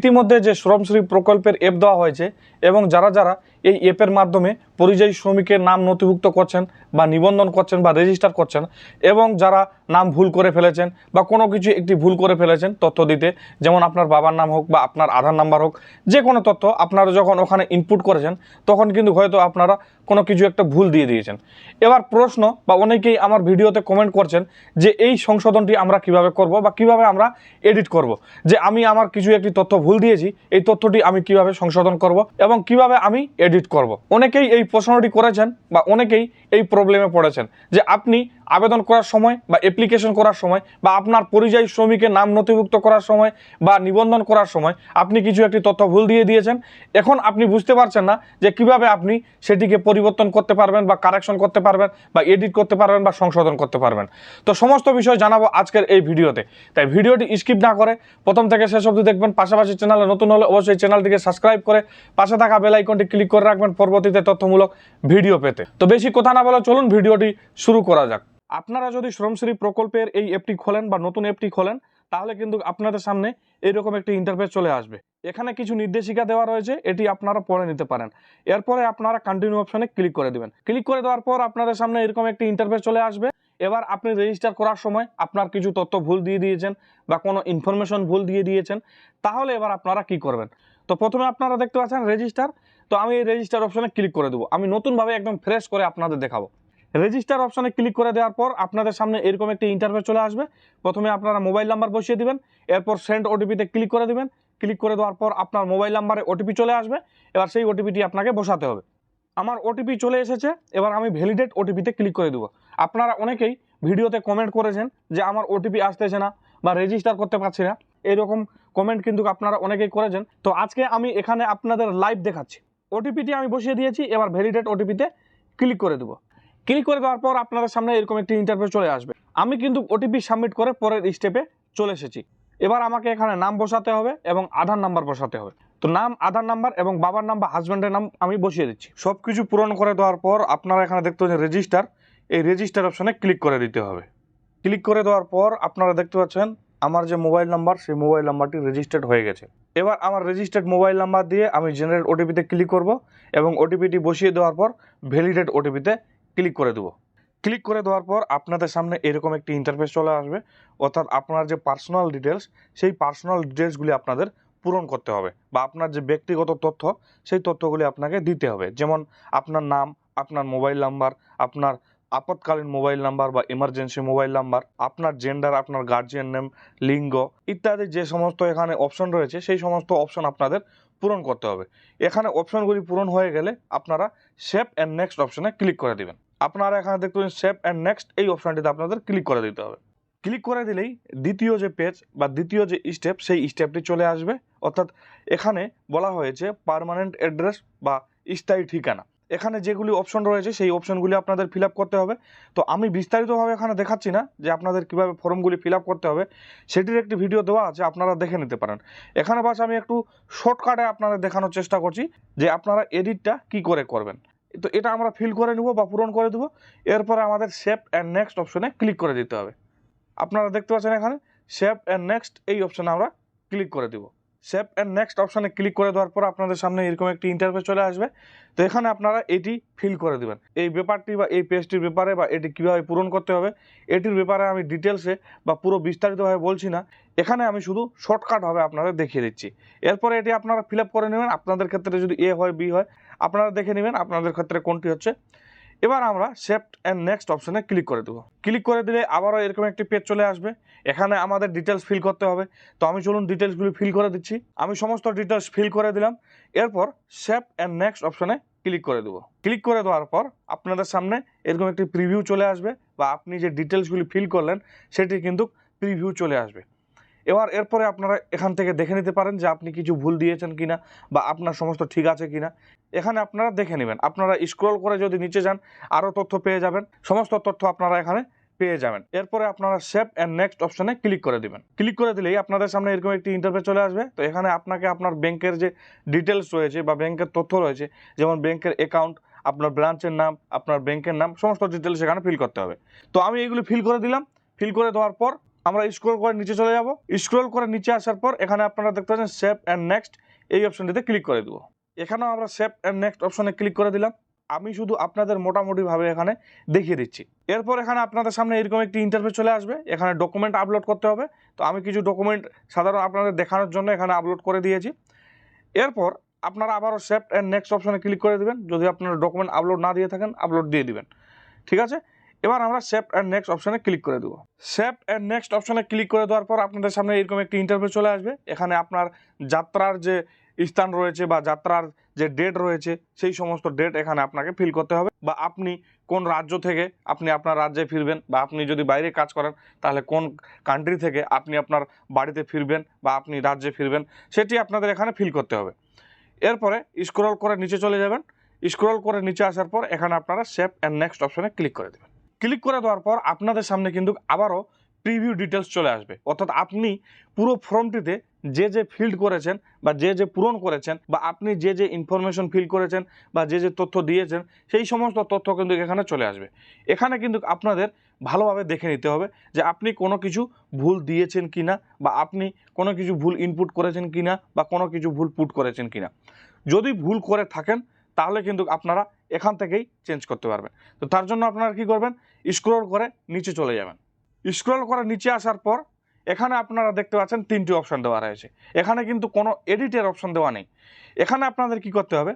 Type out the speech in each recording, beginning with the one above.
ইতিমধ্যে যে শ্রমশ্রী প্রকল্পের অ্যাপ দেওয়া হয়েছে এবং যারা যারা এই অ্যাপের মাধ্যমে পরিযায়ী শ্রমিকের নাম নথিভুক্ত করছেন বা নিবন্ধন করছেন বা রেজিস্টার করছেন এবং যারা নাম ভুল করে ফেলেছেন বা কোনো কিছু একটি ভুল করে ফেলেছেন তথ্য দিতে, যেমন আপনার বাবার নাম হোক বা আপনার আধার নাম্বার হোক, যে কোনো তথ্য আপনারা যখন ওখানে ইনপুট করেছেন, তখন কিন্তু হয়তো আপনারা কোনো কিছু একটা ভুল দিয়ে দিয়েছেন। এবার প্রশ্ন, বা অনেকেই আমার ভিডিওতে কমেন্ট করছেন যে এই সংশোধনটি আমরা কীভাবে করব বা কীভাবে আমরা এডিট করব? যে আমি আমার কিছু একটি তথ্য ভুল দিয়েছি, এই তথ্যটি আমি কীভাবে সংশোধন করব এবং কীভাবে আমি এডিট করব। অনেকেই এই প্রশ্নটি করেছেন বা অনেকেই এই প্রবলেমে পড়েছেন যে আপনি আবেদন করার সময় বা অ্যাপ্লিকেশন করার সময় বা আপনার পরিযায়ী শ্রমিকের নাম নথিভুক্ত করার সময় বা নিবন্ধন করার সময় আপনি কিছু একটি তথ্য ভুল দিয়ে দিয়েছেন। এখন আপনি বুঝতে পারছেন না যে কীভাবে আপনি সেটিকে পরিবর্তন করতে পারবেন বা কারেকশন করতে পারবেন বা এডিট করতে পারবেন বা সংশোধন করতে পারবেন। তো সমস্ত বিষয় জানাব আজকের এই ভিডিওতে। তাই ভিডিওটি স্কিপ না করে প্রথম থেকে শেষ অবধি দেখবেন। পাশাপাশি চ্যানেলে নতুন হলে অবশ্যই চ্যানেলটিকে সাবস্ক্রাইব করে পাশে থাকা বেল আইকনটি ক্লিক করে রাখবেন। পরবর্তীতে তথ্যমূলক ভিডিও পেতে। তো বেশি কথা না বলে চলুন ভিডিওটি শুরু করা যাক। আপনারা যদি শ্রমশ্রী প্রকল্পের এই অ্যাপটি খোলেন বা নতুন অ্যাপটি খোলেন, তাহলে কিন্তু আপনাদের সামনে এইরকম একটি ইন্টারফেস চলে আসবে। এখানে কিছু নির্দেশিকা দেওয়া রয়েছে, এটি আপনারা পড়ে নিতে পারেন। এরপরে আপনারা কন্টিনিউ অপশনে ক্লিক করে দিবেন। ক্লিক করে দেওয়ার পর আপনাদের সামনে এরকম একটি ইন্টারফেস চলে আসবে। এবার আপনি রেজিস্টার করার সময় আপনার কিছু তথ্য ভুল দিয়ে দিয়েছেন বা কোনো ইনফরমেশন ভুল দিয়ে দিয়েছেন, তাহলে এবার আপনারা কি করবেন? তো প্রথমে আপনারা দেখতে পাচ্ছেন রেজিস্টার তো আমি এই রেজিস্টার অপশনে ক্লিক করে দেবো। আমি নতুনভাবে একদম ফ্রেশ করে আপনাদের দেখাবো। রেজিস্টার অপশনে ক্লিক করে দেওয়ার পর আপনাদের সামনে এরকম একটি ইন্টারভিউ চলে আসবে। প্রথমে আপনারা মোবাইল নাম্বার বসিয়ে দিবেন, এরপর সেন্ড ওটিপিতে ক্লিক করে দিবেন। ক্লিক করে দেওয়ার পর আপনার মোবাইল নাম্বারে ওটিপি চলে আসবে। এবার সেই ওটিপিটি আপনাকে বসাতে হবে। আমার ওটিপি চলে এসেছে, এবার আমি ভ্যালিডেট ওটিপিতে ক্লিক করে দেবো। আপনারা অনেকেই ভিডিওতে কমেন্ট করেছেন যে আমার ওটিপি আসতেছে না বা রেজিস্টার করতে পারছি না। এরকম কমেন্ট কিন্তু আপনারা অনেকেই করেছেন। তো আজকে আমি এখানে আপনাদের লাইভ দেখাচ্ছি। ওটিপিটি আমি বসিয়ে দিয়েছি, এবার ভ্যালিডেট ওটিপিতে ক্লিক করে দেবো। ক্লিক করে দেওয়ার পর আপনাদের সামনে এরকম একটি ইন্টারভিউ চলে আসবে। আমি কিন্তু ওটিপি সাবমিট করে পরের স্টেপে চলে এসেছি। এবার আমাকে এখানে নাম বসাতে হবে এবং আধার নাম্বার বসাতে হবে। তো নাম, আধার নাম্বার এবং বাবার নাম বা হাজব্যান্ডের নাম আমি বসিয়ে দিচ্ছি। সব কিছু পূরণ করে দেওয়ার পর আপনারা এখানে দেখতে পাচ্ছেন রেজিস্টার এই রেজিস্টার অপশনে ক্লিক করে দিতে হবে। ক্লিক করে দেওয়ার পর আপনারা দেখতে পাচ্ছেন আমার যে মোবাইল নাম্বার সেই মোবাইল নাম্বারটি রেজিস্টার্ড হয়ে গেছে। এবার আমার রেজিস্টার্ড মোবাইল নাম্বার দিয়ে আমি জেনারেট ওটিপিতে ক্লিক করব এবং ওটিপিটি বসিয়ে দেওয়ার পর ভ্যালিডেট ওটিপিতে ক্লিক করে দেবো। ক্লিক করে দেওয়ার পর আপনাদের সামনে এরকম একটি ইন্টারফেস চলে আসবে। অর্থাৎ আপনার যে পার্সোনাল ডিটেলস সেই পার্সোনাল ডিটেলসগুলি আপনাদের পূরণ করতে হবে বা আপনার যে ব্যক্তিগত তথ্য, সেই তথ্যগুলি আপনাকে দিতে হবে। যেমন আপনার নাম, আপনার মোবাইল নাম্বার আপনার আপৎকালীন মোবাইল নাম্বার বা ইমার্জেন্সি মোবাইল নাম্বার আপনার জেন্ডার আপনার গার্জিয়ান নেম লিঙ্গ ইত্যাদি যে সমস্ত এখানে অপশন রয়েছে, সেই সমস্ত অপশন আপনাদের পূরণ করতে হবে। এখানে অপশনগুলি পূরণ হয়ে গেলে আপনারা সেভ অ্যান্ড নেক্সট অপশনে ক্লিক করে দিবেন। আপনারা এখানে দেখতে পাচ্ছেন সেভ অ্যান্ড নেক্সট এই অপশানটিতে আপনাদের ক্লিক করে দিতে হবে। ক্লিক করে দিলেই দ্বিতীয় যে পেজ বা দ্বিতীয় যে স্টেপ সেই স্টেপটি চলে আসবে। অর্থাৎ এখানে বলা হয়েছে পার্মানেন্ট অ্যাড্রেস বা স্থায়ী ঠিকানা। এখানে যেগুলি অপশন রয়েছে, সেই অপশনগুলি আপনাদের ফিল করতে হবে। তো আমি বিস্তারিতভাবে এখানে দেখাচ্ছি না যে আপনাদের কীভাবে ফর্মগুলি ফিল করতে হবে। সেটির একটি ভিডিও দেওয়া আছে, আপনারা দেখে নিতে পারেন। এখানে বাস আমি একটু শর্টকাটে আপনাদের দেখানোর চেষ্টা করছি যে আপনারা এডিটটা কি করে করবেন। তো এটা আমরা ফিল করে নেব বা পূরণ করে দেবো। এরপরে আমাদের সেভ অ্যান্ড নেক্সট অপশনে ক্লিক করে দিতে হবে। আপনারা দেখতে পাচ্ছেন এখানে সেভ অ্যান্ড নেক্সট এই অপশনে আমরা ক্লিক করে দেবো। সেভ অ্যান্ড নেক্সট অপশানে ক্লিক করে দেওয়ার পর আপনাদের সামনে এরকম একটি ইন্টারফেস চলে আসবে। তো এখানে আপনারা এটি ফিল করে দেবেন। এই ব্যাপারটি বা এই পেজটির ব্যাপারে বা এটি কীভাবে পূরণ করতে হবে, এটির ব্যাপারে আমি ডিটেলসে বা পুরো বিস্তারিতভাবে বলছি না। এখানে আমি শুধু শর্টকাটভাবে আপনাদের দেখিয়ে দিচ্ছি। এরপরে এটি আপনারা ফিল আপ করে নেবেন। আপনাদের ক্ষেত্রে যদি এ হয় বি হয়, আপনারা দেখে নেবেন আপনাদের ক্ষেত্রে কোনটি হচ্ছে এবার আমরা সেফট অ্যান্ড নেক্সট অপশানে ক্লিক করে দেবো। ক্লিক করে দিলে আবারও এরকম একটি পেজ চলে আসবে। এখানে আমাদের ডিটেলস ফিল করতে হবে। তো আমি চলুন ডিটেলসগুলি ফিল করে দিচ্ছি। আমি সমস্ত ডিটেলস ফিল করে দিলাম। এরপর সেভ অ্যান্ড নেক্সট অপশানে ক্লিক করে দেবো। ক্লিক করে দেওয়ার পর আপনাদের সামনে এরকম একটি প্রিভিউ চলে আসবে বা আপনি যে ডিটেলসগুলি ফিল করলেন, সেটি কিন্তু প্রিভিউ চলে আসবে। এবার এরপরে আপনারা এখান থেকে দেখে নিতে পারেন যে আপনি কিছু ভুল দিয়েছেন কিনা বা আপনার সমস্ত ঠিক আছে কিনা। এখানে আপনারা দেখে নেবেন। আপনারা স্ক্রল করে যদি নিচে যান আরও তথ্য পেয়ে যাবেন। সমস্ত তথ্য আপনারা এখানে পেয়ে যাবেন। এরপরে আপনারা সেভ অ্যান্ড নেক্সট অপশনে ক্লিক করে দিবেন। ক্লিক করে দিলেই আপনাদের সামনে এরকম একটি ইন্টারফেস চলে আসবে। তো এখানে আপনাকে আপনার ব্যাংকের যে ডিটেলস রয়েছে বা ব্যাংকের তথ্য রয়েছে, যেমন ব্যাংকের অ্যাকাউন্ট আপনার ব্রাঞ্চের নাম, আপনার ব্যাংকের নাম, সমস্ত ডিটেলস এখানে ফিল করতে হবে। তো আমি এইগুলি ফিল করে দিলাম। ফিল করে দেওয়ার পর আমরা স্ক্রল করে নিচে চলে যাব। স্ক্রল করে নিচে আসার পর এখানে আপনারা দেখতে পাচ্ছেন সেভ অ্যান্ড নেক্সট এই অপশনটিতে ক্লিক করে দেবো। এখানেও আমরা সেভ অ্যান্ড নেক্সট অপশনে ক্লিক করে দিলাম। আমি শুধু আপনাদের মোটামুটিভাবে এখানে দেখিয়ে দিচ্ছি। এরপর এখানে আপনাদের সামনে এরকম একটি ইন্টারভিউ চলে আসবে। এখানে ডকুমেন্ট আপলোড করতে হবে। তো আমি কিছু ডকুমেন্ট সাধারণ আপনাদের দেখানোর জন্য এখানে আপলোড করে দিয়েছি। এরপর আপনারা আবারও সেভ অ্যান্ড নেক্সট অপশনে ক্লিক করে দেবেন। যদি আপনারা ডকুমেন্ট আপলোড না দিয়ে থাকেন আপলোড দিয়ে দিবেন। ঠিক আছে? এবার আমরা সেভ অ্যান্ড নেক্সট অপশানে ক্লিক করে দেবো। সেভ অ্যান্ড নেক্সট অপশানে ক্লিক করে দেওয়ার পর আপনাদের সামনে এরকম একটি ইন্টারভিউ চলে আসবে। এখানে আপনার যাত্রার যে স্থান রয়েছে বা যাত্রার যে ডেট রয়েছে, সেই সমস্ত ডেট এখানে আপনাকে ফিল করতে হবে। বা আপনি কোন রাজ্য থেকে আপনি আপনার রাজ্যে ফিরবেন বা আপনি যদি বাইরে কাজ করেন, তাহলে কোন কান্ট্রি থেকে আপনি আপনার বাড়িতে ফিরবেন বা আপনি রাজ্যে ফিরবেন, সেটি আপনাদের এখানে ফিল করতে হবে। এরপরে স্ক্রল করে নিচে চলে যাবেন। স্ক্রল করে নিচে আসার পর এখানে আপনারা সেভ অ্যান্ড নেক্সট অপশানে ক্লিক করে দেবেন। ক্লিক করে দেওয়ার পর আপনাদের সামনে কিন্তু আবারও প্রিভিউ ডিটেলস চলে আসবে। অর্থাৎ আপনি পুরো ফর্মটিতে যে যে ফিল্ড করেছেন বা যে যে পূরণ করেছেন বা আপনি যে যে ইনফরমেশন ফিল করেছেন বা যে যে তথ্য দিয়েছেন, সেই সমস্ত তথ্য কিন্তু এখানে চলে আসবে। এখানে কিন্তু আপনাদের ভালোভাবে দেখে নিতে হবে যে আপনি কোনো কিছু ভুল দিয়েছেন কিনা বা আপনি কোনো কিছু ভুল ইনপুট করেছেন কি না বা কোনো কিছু ভুল পুট করেছেন কি না যদি ভুল করে থাকেন, তাহলে কিন্তু আপনারা এখান থেকেই চেঞ্জ করতে পারবেন। তো তার জন্য আপনারা কি করবেন? স্ক্রল করে নিচে চলে যাবেন। স্ক্রল করে নিচে আসার পর এখানে আপনারা দেখতে পাচ্ছেন তিনটি অপশন দেওয়া রয়েছে। এখানে কিন্তু কোনো এডিটের অপশন দেওয়া নেই। এখানে আপনাদের কি করতে হবে?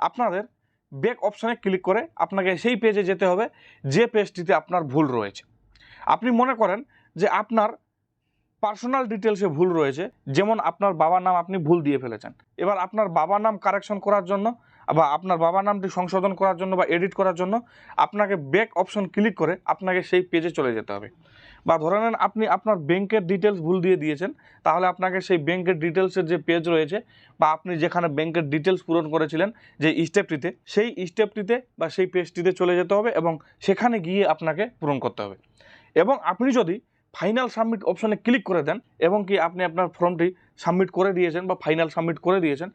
আপনাদের ব্যাক অপশানে ক্লিক করে আপনাকে সেই পেজে যেতে হবে, যে পেজটিতে আপনার ভুল রয়েছে। আপনি মনে করেন যে আপনার পার্সোনাল ডিটেলসে ভুল রয়েছে, যেমন আপনার বাবার নাম আপনি ভুল দিয়ে ফেলেছেন। এবার আপনার বাবার নাম কারেকশন করার জন্য বা আপনার বাবার নামটি সংশোধন করার জন্য বা এডিট করার জন্য আপনাকে ব্যাক অপশন ক্লিক করে আপনাকে সেই পেজে চলে যেতে হবে। বা ধরে নেন আপনি আপনার ব্যাংকের ডিটেলস ভুল দিয়ে দিয়েছেন, তাহলে আপনাকে সেই ব্যাংকের ডিটেলসের যে পেজ রয়েছে বা আপনি যেখানে ব্যাংকের ডিটেলস পূরণ করেছিলেন যে স্টেপটিতে সেই স্টেপটিতে বা সেই পেজটিতে চলে যেতে হবে এবং সেখানে গিয়ে আপনাকে পূরণ করতে হবে। এবং আপনি যদি ফাইনাল সাবমিট অপশনে ক্লিক করে দেন এবং কি আপনি আপনার ফর্মটি সাবমিট করে দিয়েছেন বা ফাইনাল সাবমিট করে দিয়েছেন,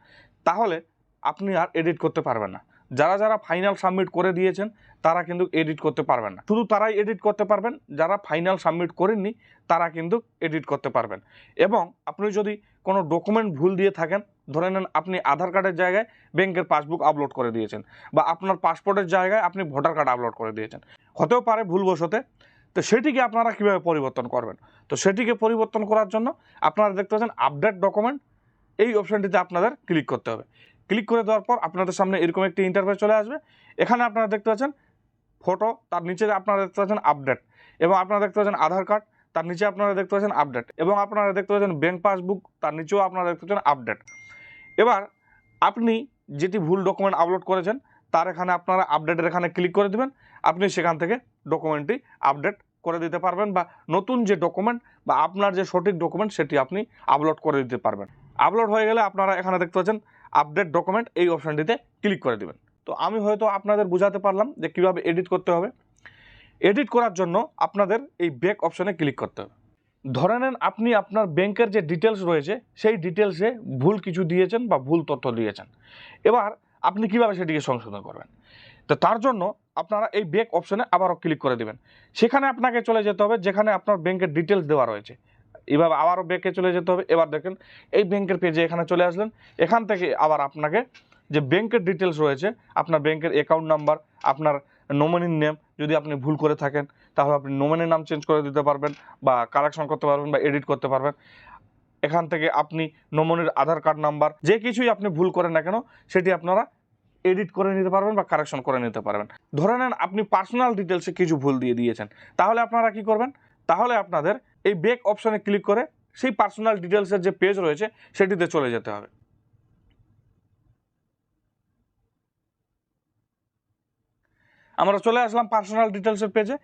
তাহলে আপনি আর এডিট করতে পারবেন না। যারা যারা ফাইনাল সাবমিট করে দিয়েছেন, তারা কিন্তু এডিট করতে পারবেন না। শুধু তারাই এডিট করতে পারবেন, যারা ফাইনাল সাবমিট করেননি, তারা কিন্তু এডিট করতে পারবেন। এবং আপনি যদি কোনো ডকুমেন্ট ভুল দিয়ে থাকেন, ধরে নেন আপনি আধার কার্ডের জায়গায় ব্যাংকের পাসবুক আপলোড করে দিয়েছেন বা আপনার পাসপোর্টের জায়গায় আপনি ভোটার কার্ড আপলোড করে দিয়েছেন। হতেও পারে ভুলবশতে। তো সেটিকে আপনারা কীভাবে পরিবর্তন করবেন? তো সেটিকে পরিবর্তন করার জন্য আপনারা দেখতে পাচ্ছেন আপডেট ডকুমেন্ট এই অপশানটিতে আপনাদের ক্লিক করতে হবে। ক্লিক করে দেওয়ার পর আপনাদের সামনে এরকম একটি ইন্টারফেস চলে আসবে। এখানে আপনারা দেখতে পাচ্ছেন ফটো তার নিচে আপনারা দেখতে পাচ্ছেন আপডেট এবং আপনারা দেখতে পাচ্ছেন আধার কার্ড তার নিচে আপনারা দেখতে পাচ্ছেন আপডেট এবং আপনারা দেখতে পাচ্ছেন ব্যাঙ্ক পাসবুক তার নিচেও আপনারা দেখতে পাচ্ছেন আপডেট এবার আপনি যেটি ভুল ডকুমেন্ট আপলোড করেছেন, তার এখানে আপনারা আপডেটের এখানে ক্লিক করে দেবেন। আপনি সেখান থেকে ডকুমেন্টটি আপডেট করে দিতে পারবেন বা নতুন যে ডকুমেন্ট বা আপনার যে সঠিক ডকুমেন্ট সেটি আপনি আপলোড করে দিতে পারবেন। আপলোড হয়ে গেলে আপনারা এখানে দেখতে পাচ্ছেন আপডেট ডকুমেন্ট এই অপশানটিতে ক্লিক করে দেবেন। তো আমি হয়তো আপনাদের বোঝাতে পারলাম যে কীভাবে এডিট করতে হবে। এডিট করার জন্য আপনাদের এই ব্যাক অপশানে ক্লিক করতে হবে। ধরে নেন আপনি আপনার ব্যাংকের যে ডিটেলস রয়েছে, সেই ডিটেলসে ভুল কিছু দিয়েছেন বা ভুল তথ্য দিয়েছেন। এবার আপনি কীভাবে সেটিকে সংশোধন করবেন? তো তার জন্য আপনারা এই ব্যাক অপশনে আবারও ক্লিক করে দেবেন। সেখানে আপনাকে চলে যেতে হবে, যেখানে আপনার ব্যাংকের ডিটেলস দেওয়া রয়েছে। এভাবে আবারও ব্যাংকে চলে যেতে হবে। এবার দেখেন, এই ব্যাংকের পেজে এখানে চলে আসলেন। এখান থেকে আবার আপনাকে যে ব্যাংকের ডিটেলস রয়েছে, আপনার ব্যাংকের অ্যাকাউন্ট নাম্বার আপনার নমিনির নেম যদি আপনি ভুল করে থাকেন, তাহলে আপনি নমিনির নাম চেঞ্জ করে দিতে পারবেন বা কারেকশন করতে পারবেন বা এডিট করতে পারবেন। এখান থেকে আপনি নমনির আধার কার্ড নাম্বার যে কিছুই আপনি ভুল করেন না কেন, সেটি আপনারা এডিট করে নিতে পারবেন বা কারেকশন করে নিতে পারবেন। ধরে নেন, আপনি পার্সোনাল ডিটেলসে কিছু ভুল দিয়ে দিয়েছেন। তাহলে আপনারা কি করবেন? তাহলে আপনাদের এই ব্যাক অপশানে ক্লিক করে সেই পার্সোনাল ডিটেলসের যে পেজ রয়েছে, সেটিতে চলে যেতে হবে। আমরা চলে আসলাম পার্সোনাল ডিটেলসের পেজে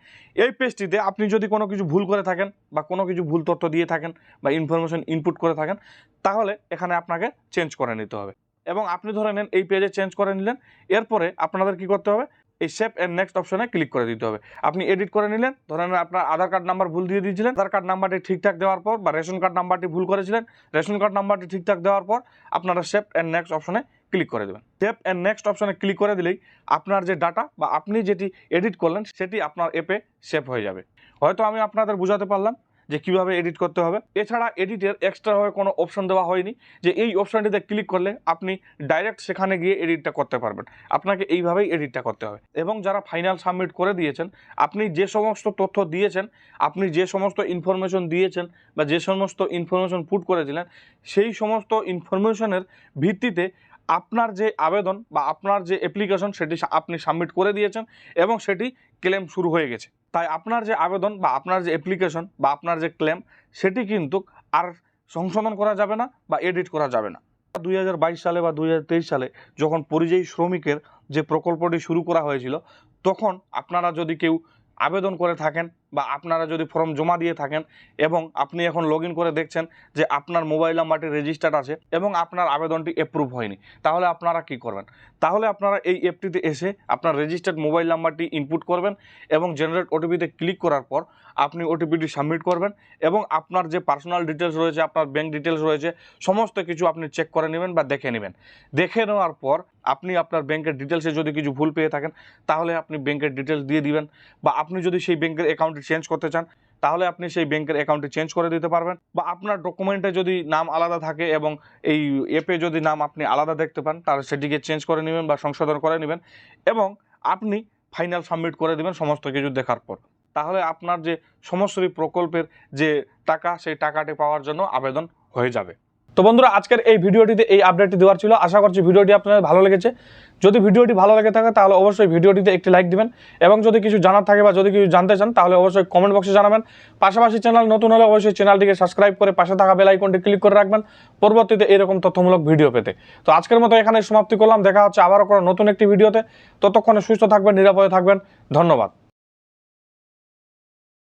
এই পেজটিতে আপনি যদি কোনো কিছু ভুল করে থাকেন বা কোনো কিছু ভুল তথ্য দিয়ে থাকেন বা ইনফরমেশন ইনপুট করে থাকেন, তাহলে এখানে আপনাকে চেঞ্জ করে নিতে হবে। এবং আপনি ধরে নেন, এই পেজে চেঞ্জ করে নিলেন। এরপরে আপনাদের কি করতে হবে? এই সেভ অ্যান্ড নেক্সট অপশনে ক্লিক করে দিতে হবে। আপনি এডিট করে নিলেন, ধরেন আপনার আধার কার্ড নাম্বার ভুল দিয়ে দিয়েছিলেন আধার কার্ড নাম্বারটি ঠিকঠাক দেওয়ার পর বা রেশন কার্ড নাম্বারটি ভুল করেছিলেন রেশন কার্ড নাম্বারটি ঠিকঠাক দেওয়ার পর আপনারা সেভ অ্যান্ড নেক্সট অপশনে ক্লিক করে দেবেন। সেভ অ্যান্ড নেক্সট অপশনে ক্লিক করে দিলেই আপনার যে ডাটা বা আপনি যেটি এডিট করলেন, সেটি আপনার অ্যাপে সেভ হয়ে যাবে। হয়তো আমি আপনাদের বোঝাতে পারলাম যে কীভাবে এডিট করতে হবে। এছাড়া এডিটের এক্সট্রাভাবে কোনো অপশন দেওয়া হয়নি। যে এই অপশনটিতে ক্লিক করলে আপনি ডাইরেক্ট সেখানে গিয়ে এডিটটা করতে পারবেন। আপনাকে এইভাবেই এডিটটা করতে হবে। এবং যারা ফাইনাল সাবমিট করে দিয়েছেন, আপনি যে সমস্ত তথ্য দিয়েছেন, আপনি যে সমস্ত ইনফরমেশন দিয়েছেন বা যে সমস্ত ইনফরমেশন পুট করেছিলেন, সেই সমস্ত ইনফরমেশনের ভিত্তিতে আপনার যে আবেদন বা আপনার যে অ্যাপ্লিকেশন সেটি আপনি সাবমিট করে দিয়েছেন এবং সেটি ক্লেম শুরু হয়ে গেছে। তাই আপনার যে আবেদন বা আপনার যে অ্যাপ্লিকেশন বা আপনার যে ক্লেম সেটি কিন্তু আর সংশোধন করা যাবে না বা এডিট করা যাবে না। দুই হাজার বাইশ সালে বা দুই হাজার তেইশ সালে যখন পরিযায়ী শ্রমিকের যে প্রকল্পটি শুরু করা হয়েছিল, তখন আপনারা যদি কেউ আবেদন করে থাকেন বা আপনারা যদি ফর্ম জমা দিয়ে থাকেন এবং আপনি এখন লগ করে দেখছেন যে আপনার মোবাইল নাম্বারটি রেজিস্টার্ড আছে এবং আপনার আবেদনটি অ্যাপ্রুভ হয়নি, তাহলে আপনারা কি করবেন? তাহলে আপনারা এই অ্যাপটিতে এসে আপনার রেজিস্টার্ড মোবাইল নাম্বারটি ইনপুট করবেন এবং জেনারেট ওটিপিতে ক্লিক করার পর আপনি ওটিপিটি সাবমিট করবেন এবং আপনার যে পার্সোনাল ডিটেলস রয়েছে, আপনার ব্যাংক ডিটেলস রয়েছে, সমস্ত কিছু আপনি চেক করে নেবেন বা দেখে নেবেন। দেখে নেওয়ার পর আপনি আপনার ব্যাংকের ডিটেলসে যদি কিছু ভুল পেয়ে থাকেন, তাহলে আপনি ব্যাংকের ডিটেলস দিয়ে দিবেন বা আপনি যদি সেই ব্যাংকের অ্যাকাউন্টটি চেঞ্জ করতে চান, তাহলে আপনি সেই ব্যাংকের অ্যাকাউন্টটি চেঞ্জ করে দিতে পারবেন। বা আপনার ডকুমেন্টে যদি নাম আলাদা থাকে এবং এই অ্যাপে যদি নাম আপনি আলাদা দেখতে পান, তাহলে সেটিকে চেঞ্জ করে নেবেন বা সংশোধন করে নেবেন এবং আপনি ফাইনাল সাবমিট করে দেবেন সমস্ত কিছু দেখার পর। তাহলে আপনার যে সমস্যারী প্রকল্পের যে টাকা, সেই টাকাটি পাওয়ার জন্য আবেদন হয়ে যাবে। তো বন্ধুরা, আজকের এই ভিডিওটিতে এই আপডেটটি দেওয়ার ছিল। আশা করছি ভিডিওটি আপনাদের ভালো লেগেছে। যদি ভিডিওটি ভালো লেগে থাকে, তাহলে অবশ্যই ভিডিওটিতে একটি লাইক দিবেন এবং যদি কিছু জানার থাকে বা যদি কিছু জানতে চান, তাহলে অবশ্যই কমেন্ট বক্সে জানাবেন। পাশাপাশি চ্যানেল নতুন হলে অবশ্যই চ্যানেলটিকে সাবস্ক্রাইব করে পাশে থাকা বেল আইকনটি ক্লিক করে রাখবেন। পরবর্তীতে এরকম তথ্যমূলক ভিডিও পেতে। তো আজকের মতো এখানে সমাপ্তি করলাম। দেখা হচ্ছে আবারও কোনো নতুন একটি ভিডিওতে। ততক্ষণে সুস্থ থাকবেন, নিরাপদে থাকবেন। ধন্যবাদ।